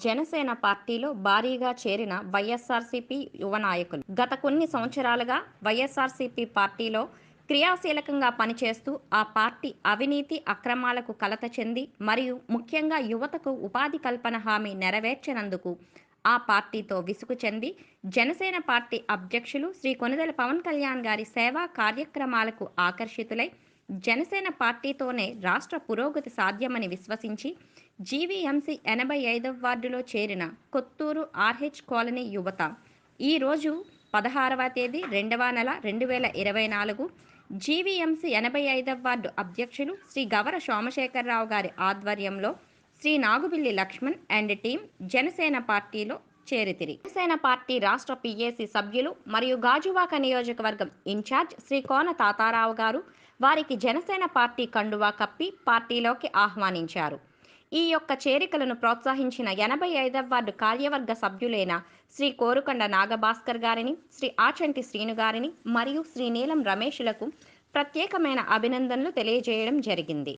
జనసేన పార్టీలో భారీగా చేరిన వైఎస్ఆర్సీపీ యువ నాయకులు. గత కొన్ని సంవత్సరాలుగా వైఎస్ఆర్సీపీ పార్టీలో క్రియాశీలకంగా పనిచేస్తూ ఆ పార్టీ అవినీతి అక్రమాలకు కలత చెంది మరియు ముఖ్యంగా యువతకు ఉపాధి కల్పన హామీ నెరవేర్చినందుకు ఆ పార్టీతో విసుగు చెంది జనసేన పార్టీ అధ్యక్షులు శ్రీ కొనిదెల పవన్ కళ్యాణ్ గారి సేవా కార్యక్రమాలకు ఆకర్షితులై జనసేన పార్టీతోనే రాష్ట్ర పురోగతి సాధ్యమని విశ్వసించి జీవీఎంసీ ఎనభై ఐదవ వార్డులో చేరిన కొత్తూరు ఆర్హెచ్ కాలనీ యువత. ఈరోజు పదహారవ తేదీ రెండవ నెల రెండు వేల ఇరవై నాలుగు జీవీఎంసీ ఎనభై ఐదవ వార్డు అధ్యక్షులు శ్రీ గవర సోమశేఖరరావు గారి ఆధ్వర్యంలో Sri Nagubilli Lakshman and team Janasena party చేరితిరి. Shiv Sena party రాష్ట్ర పిఏసి సభ్యులు మరియు గాజువాక నియోజకవర్గం ఇన్ఛార్జ్ శ్రీ కోన తాతారావు గారు వారికి జనసేన పార్టీ కండువా కప్పి పార్టీలోకి ఆహ్వానించారు. ఈ యొక్క చేరికలను ప్రోత్సహించిన ఎనభై ఐదవ వార్డు కార్యవర్గ సభ్యులైన శ్రీ కోరుకొండ నాగభాస్కర్ గారిని శ్రీ ఆచంటి శ్రీను గారిని మరియు శ్రీ నీలం రమేష్లకు ప్రత్యేకమైన అభినందనలు తెలియజేయడం జరిగింది.